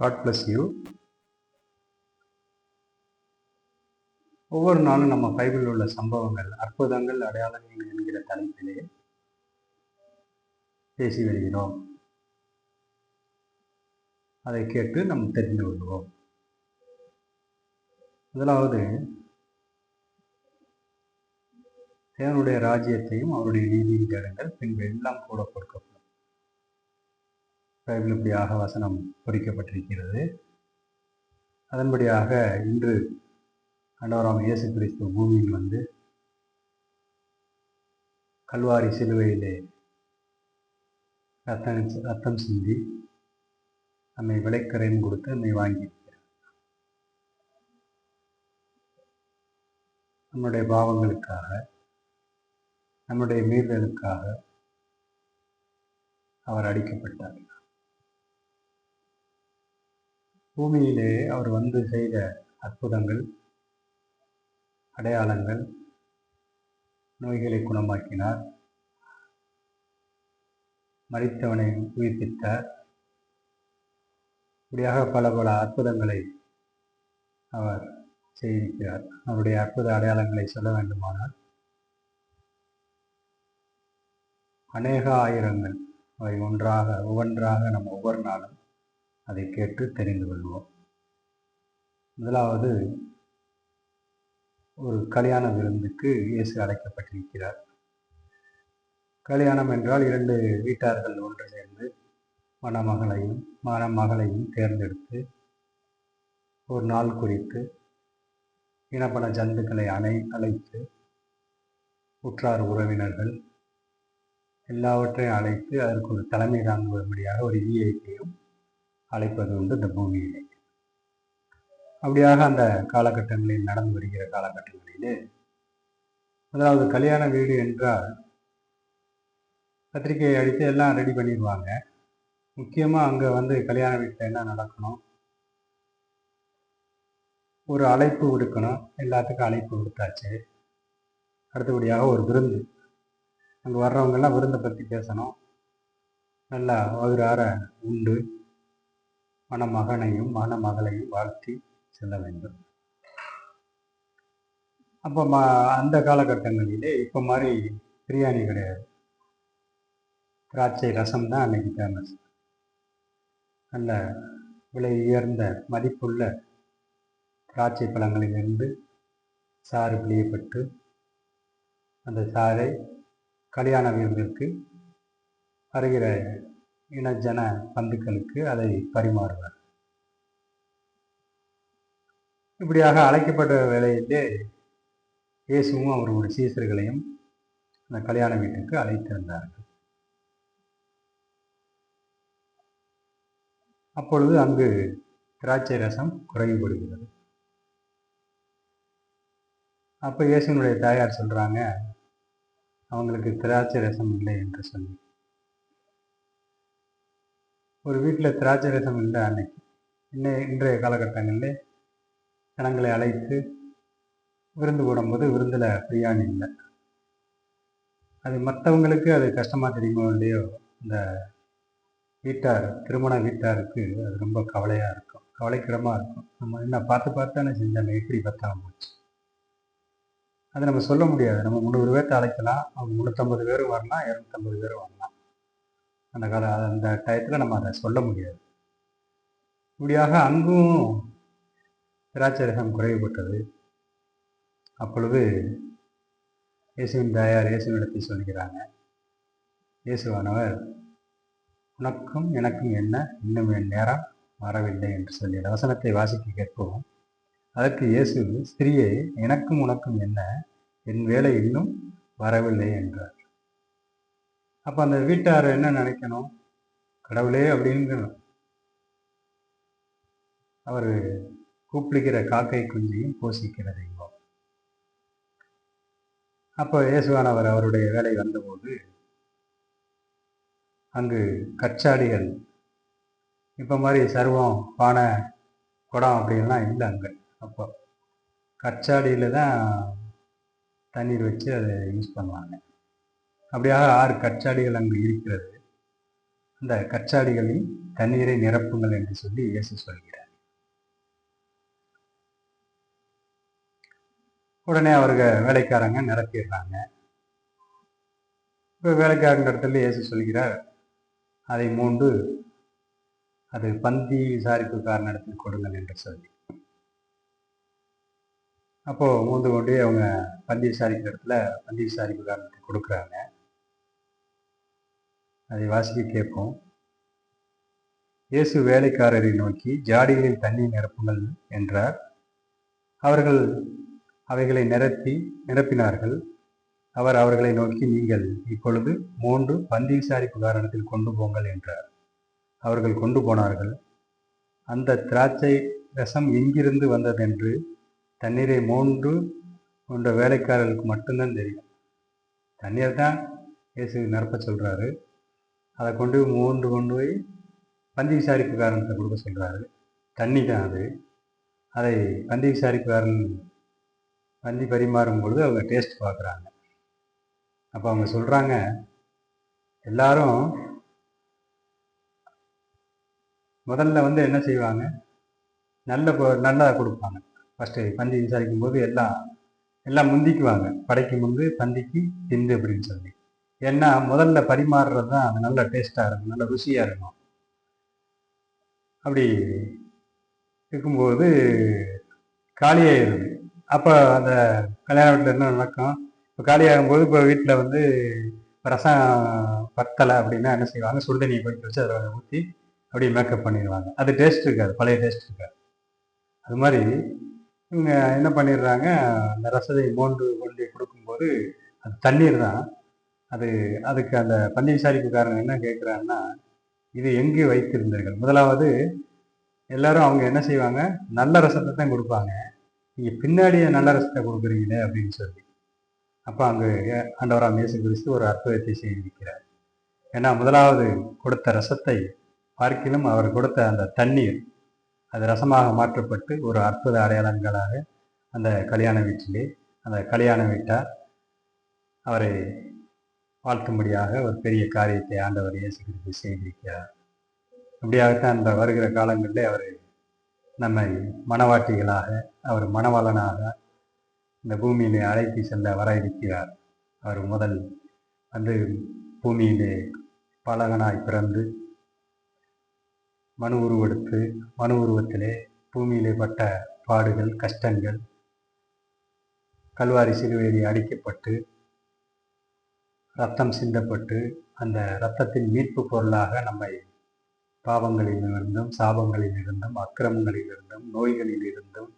God bless you ஒவ்வொரு நாளும் நம்ம பைபிளில் உள்ள சம்பவங்கள் அற்புதங்கள் அடையாளங்கள் என்கிற தலைப்பிலே பேசி வருகிறோம். அதை கேட்டு நாம் தெரிந்து கொள்வோம். முதலாவது தேவனுடைய ராஜ்யத்தையும் அவருடைய நீதியின் தேடுங்கள் பின்பு எல்லாம் கூட கொடுக்கப்படும். பைபிள் இப்படியாக வசனம் பொறிக்கப்பட்டிருக்கிறது. அதன்படியாக இன்று அண்டவராம் இயேசு கிறிஸ்து பூமியில் வந்து கல்வாரி சிலுவையிலே ரத்தம் ரத்தம் சிந்தி நம்மை விலைக்கரையும் கொடுத்து நம்மை வாங்கி நம்முடைய பாவங்களுக்காக நம்முடைய மீறலுக்காக அவர் அடிக்கப்பட்டார். பூமியிலே அவர் வந்து செய்த அற்புதங்கள் அடையாளங்கள் நோய்களை குணமாக்கினார். மறித்தவனை உயிர்ப்பித்தார். இப்படியாக பல பல அற்புதங்களை அவர் செய்திருக்கிறார். அவருடைய அற்புத அடையாளங்களை சொல்ல வேண்டுமானால் அநேக ஆயிரங்கள் அவை ஒன்றாக ஒவ்வொன்றாக நம்ம ஒவ்வொரு நாளும் அதை கேட்டு தெரிந்து கொள்வோம். முதலாவது ஒரு கல்யாண விருந்துக்கு இயேசு அழைக்கப்பட்டிருக்கிறார். கல்யாணம் என்றால் இரண்டு வீட்டார்கள் ஒன்று சேர்ந்து மணமகளையும் மணமகளையும் தேர்ந்தெடுத்து ஒரு நாள் குறித்து இனப்பட ஜந்துக்களை அணை அழைத்து உற்றார் உறவினர்கள் எல்லாவற்றையும் அழைத்து அதற்கு ஒரு தலைமை தாங்கும்படியாக ஒரு விஐபியும் அழைப்பது உண்டு இந்த பூமியிலே. அப்படியாக அந்த காலகட்டங்களில் நடந்து வருகிற காலகட்டங்களிலே முதலாவது கல்யாண வீடு என்றால் பத்திரிகையை அடித்து எல்லாம் ரெடி பண்ணிடுவாங்க. முக்கியமாக அங்கே வந்து கல்யாண வீட்டில் என்ன நடக்கணும்? ஒரு அழைப்பு விடுக்கணும். எல்லாத்துக்கும் அழைப்பு விடுத்தாச்சு. அடுத்தபடியாக ஒரு விருந்து. அங்கே வர்றவங்கெல்லாம் விருந்தை பற்றி பேசணும். நல்லா வகுறார உண்டு. மணமகனையும் மணமகளையும் வாழ்த்தி செல்ல வேண்டும். அப்போ ம அந்த காலகட்டங்களிலே இப்போ மாதிரி பிரியாணி கிடையாது. திராட்சை ரசம் தான் அன்னைக்கு ஃபேமஸ் நல்ல விலை உயர்ந்த மதிப்புள்ள திராட்சை பழங்களிலிருந்து சாறு பிழியப்பட்டு அந்த சாறை கல்யாண விருந்திற்கு வருகிற இனஜன பந்துக்களுக்கு அதை பரிமாறுவார். இப்படியாக அழைக்கப்பட்ட வேலையிலே இயேசுவும் அவருடைய சீசர்களையும் அந்த கல்யாண வீட்டுக்கு அழைத்திருந்தார்கள். அப்பொழுது அங்கு திராட்சை ரசம் குறைவுபடுகிறது. அப்போ இயேசுனுடைய தாயார் சொல்கிறாங்க அவங்களுக்கு திராட்சை ரசம் இல்லை என்று சொல்லி. ஒரு வீட்டில் திராட்சை ரசம் இல்லை அன்னைக்கு. இன்னை இன்றைய காலகட்டங்களில் ஜனங்களை அழைத்து விருந்து போடும்போது விருந்தில் பிரியாணி இல்லை. அது மற்றவங்களுக்கு அது கஷ்டமாக தெரியுமோ இல்லையோ இந்த வீட்டார் திருமண வீட்டாருக்கு அது ரொம்ப கவலையாக இருக்கும். கவலைக்கிடமாக இருக்கும். நம்ம என்ன பார்த்து பார்த்தானே செஞ்சாங்க எப்படி பத்தாம போச்சு. அதை நம்ம சொல்ல முடியாது. நம்ம முந்நூறு பேர்த்த அழைக்கலாம். அவங்க முந்நூற்றம்பது பேரும் வரலாம் இரநூத்தம்பது பேரும் வரலாம். அந்த கால அந்த டயத்தில் நம்ம அதை சொல்ல முடியாது. இப்படியாக அங்கும் திராட்சை குறைவுபட்டது. அப்பொழுது இயேசுவின் தாயார் இயேசுவிடத்தை சொல்கிறாங்க இயேசுவானவர் உனக்கும் எனக்கும் என்ன? இன்னும் என் நேரம் வரவில்லை என்று சொல்லி வசனத்தை வாசிக்க கேட்போம். அதற்கு இயேசு ஸ்திரியே எனக்கும் உனக்கும் என்ன? என் வேலை இன்னும் வரவில்லை என்றார். அப்போ அந்த வீட்டார் என்ன நினைக்கணும்? கடவுளே அப்படின்னு அவர் கூப்பிடுகிற காக்கை குஞ்சியும் போஷிக்கிற தெய்வம் அப்போ இயேசுவானவர் அவருடைய வேலை வந்தபோது அங்கு கச்சாடிகள் இப்போ மாதிரி சர்வம் பானை குடம் அப்படின்லாம் இல்லை அங்கே. அப்போ கச்சாடியில் தான் தண்ணீர் வச்சு அதை யூஸ் பண்ணுவாங்க. அப்படியாக ஆறு கச்சாடிகள் அங்கு இருக்கிறது. அந்த கச்சாடிகளில் தண்ணீரை நிரப்புங்கள் என்று சொல்லி இயேசு சொல்கிறார். உடனே அவர்கள் வேலைக்காரங்க நிரப்பிடுறாங்க இப்போ வேலைக்காரங்க இடத்துல இயேசு சொல்கிறார் அதை மூண்டு அது பந்தி விசாரிப்புக்காரன் இடத்தில் கொடுங்கள் என்று சொல்லி. அப்போது மூந்து கொண்டு அவங்க பந்தி விசாரிக்கிற இடத்துல பந்தி விசாரிப்புக்காரனுக்கு கொடுக்குறாங்க. அதை வாசிக்க கேட்போம். இயேசு வேலைக்காரரை நோக்கி ஜாடிகளில் தண்ணி நிரப்புங்கள் என்றார். அவர்கள் அவைகளை நிரப்பி நிரப்பினார்கள். அவர் அவர்களை நோக்கி நீங்கள் இப்பொழுது மூன்று பந்தி சாரிப்பு காரணத்தில் கொண்டு போங்கள் என்றார். அவர்கள் கொண்டு போனார்கள். அந்த திராட்சை ரசம் எங்கிருந்து வந்ததென்று தண்ணீரை மூன்று கொண்ட வேலைக்காரர்களுக்கு மட்டும்தான் தெரியும். தண்ணீர் தான் இயேசு நிரப்ப சொல்கிறாரு அதை கொண்டு மூன்று கொண்டு போய் பந்தி விசாரிப்புக்காரன்கிட்ட கொடுக்க சொல்கிறாரு தண்ணி தான் அது. அதை பந்தி விசாரிப்புக்காரன் பந்தி பரிமாறும் பொழுது அவங்க டேஸ்ட் பார்க்குறாங்க. அப்போ அவங்க சொல்கிறாங்க எல்லாரும் முதல்ல வந்து என்ன செய்வாங்க? நல்ல நல்லா கொடுப்பாங்க. ஃபஸ்ட்டு பந்தி விசாரிக்கும் போது எல்லாம் எல்லாம் முந்திக்குவாங்க. படைக்கு முந்து பந்திக்கு திந்து அப்படின்னு சொல்லி. ஏன்னா முதல்ல பரிமாறுறது தான் அது நல்ல டேஸ்ட்டாக இருக்கும் நல்ல ருசியாக இருக்கும். அப்படி இருக்கும்போது காலியாகிடுது அப்போ அந்த கல்யாண வீட்டில் என்ன நடக்கும்? இப்போ காலியாகும்போது இப்போ வீட்டில் வந்து ரசம் பத்தலை அப்படின்னா என்ன செய்வாங்க? சுடுதண்ணியை கொதிக்க வச்சு அதை ஊற்றி அப்படியே மேக்கப் பண்ணிடுவாங்க. அது டேஸ்ட் இருக்காது பழைய டேஸ்ட் இருக்காது. அது மாதிரி இவங்க என்ன பண்ணிடுறாங்க? அந்த ரசத்தை மோண்டு கொண்டு கொடுக்கும்போது அது தண்ணீர் தான் அது அதுக்கு அந்த பள்ளி விசாரிப்புக்காரன் என்ன கேட்குறாருன்னா இது எங்கே வைத்திருந்தீர்கள்? முதலாவது எல்லாரும் அவங்க என்ன செய்வாங்க? நல்ல ரசத்தை தான் கொடுப்பாங்க. நீங்கள் பின்னாடியே நல்ல ரசத்தை கொடுக்குறீங்களே அப்படின்னு சொல்லி. அப்போ அங்கே ஆண்டவராம் இயேசு கிறிஸ்து ஒரு அற்புதத்தை செய்திருக்கிறார். ஏன்னா முதலாவது கொடுத்த ரசத்தை பார்க்கிலும் அவர் கொடுத்த அந்த தண்ணீர் அது ரசமாக மாற்றப்பட்டு ஒரு அற்புத அடையாளங்களாக அந்த கல்யாண வீட்டிலே அந்த கல்யாண வீட்டார் அவரை வாழ்த்தும்படியாக ஒரு பெரிய காரியத்தை ஆண்டவர் இயேசு கிறிஸ்து செய்திருக்கிறார். அப்படியாகத்தான் அந்த வருகிற காலங்களிலே அவர் நம்மை மணவாட்டிகளாக அவர் மணவாளனாக இந்த பூமியிலே அழைத்து செல்ல வர இருக்கிறார் அவர் முதல் வந்து பூமியிலே பாலகனாய் பிறந்து மனு உருவெடுத்து மனு உருவத்திலே பூமியிலே பட்ட பாடுகள் கஷ்டங்கள் கல்வாரி சிறுவேலி அடிக்கப்பட்டு ரத்தம் சிந்தப்பட்டு அந்த இரத்தத்தின் மீட்பு பொருளாக நம்மை பாவங்களிலிருந்தும் சாபங்களிலிருந்தும் அக்கிரமங்களிலிருந்தும் நோய்களிலிருந்தும்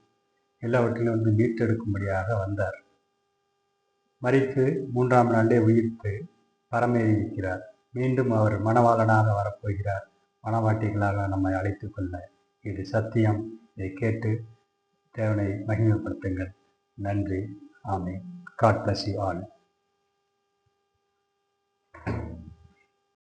எல்லாவற்றிலும் வந்து மீட்டெடுக்கும்படியாக வந்தார். மறித்து மூன்றாம் நாளே உயிர்த்து பரமேறியிருக்கிறார் மீண்டும் அவர் மணவாளனாக வரப்போகிறார். மணவாட்டிகளாக நம்மை அழைத்து கொள்ள இது சத்தியம். இதை கேட்டு தேவனை மகிமைப்படுத்துங்கள். நன்றி. ஆமே காட் பிளஸ் யூ ஆல்